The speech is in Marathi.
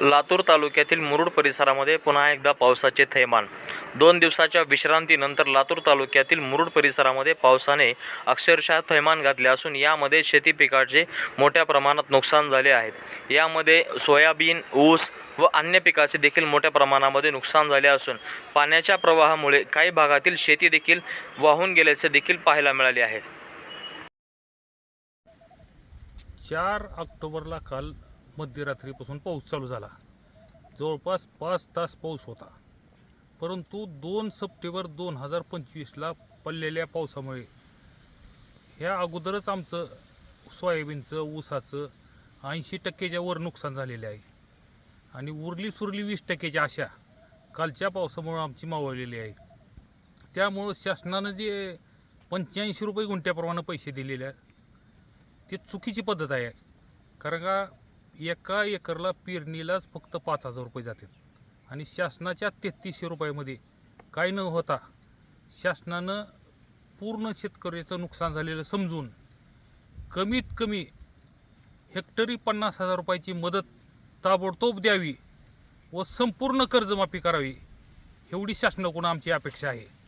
लातूर तालुक्यातील मुरुड परिसरामध्ये पुन्हा एकदा पावसाचे थैमान. दोन दिवसाच्या विश्रांतीनंतर लातूर तालुक्यातील मुरुड परिसरामध्ये पावसाने अक्षरशः थैमान घातले असून यामध्ये शेती पिकाचे मोठ्या प्रमाणात नुकसान झाले आहे. यामध्ये सोयाबीन ऊस व अन्य पिकाचे देखील मोठ्या प्रमाणामध्ये नुकसान झाले असून पाण्याच्या प्रवाहामुळे काही भागातील शेती देखील वाहून गेल्याचे देखील पाहायला मिळाले आहे. चार ऑक्टोबरला काल मध्यरात्रीपासून पाऊस चालू झाला. जवळपास पाच तास पाऊस होता. परंतु दोन सप्टेंबर दोन हजार पंचवीसला पडलेल्या पावसामुळे ह्या अगोदरच आमचं सोयाबीनचं ऊसाचं ऐंशी टक्केच्या वर नुकसान झालेले आहे. आणि उरली सुरली वीस टक्केच्या आशा कालच्या पावसामुळं आमची मावळलेली आहे त्यामुळं शासनानं जे पंच्याऐंशी रुपये गुंठ्याप्रमाणे पैसे दिलेले आहेत ती चुकीची पद्धत आहे. कारण का एका एकरला पेरणीलाच फक्त पाच हजार रुपये जातात आणि शासनाच्या तेहतीसशे रुपयामध्ये काय न होता शासनानं पूर्ण शेतकऱ्याचं नुकसान झालेलं समजून कमीत कमी हेक्टरी पन्नास हजार रुपयाची मदत ताबडतोब द्यावी व संपूर्ण कर्जमाफी करावी एवढी शासनाकडून आमची अपेक्षा आहे.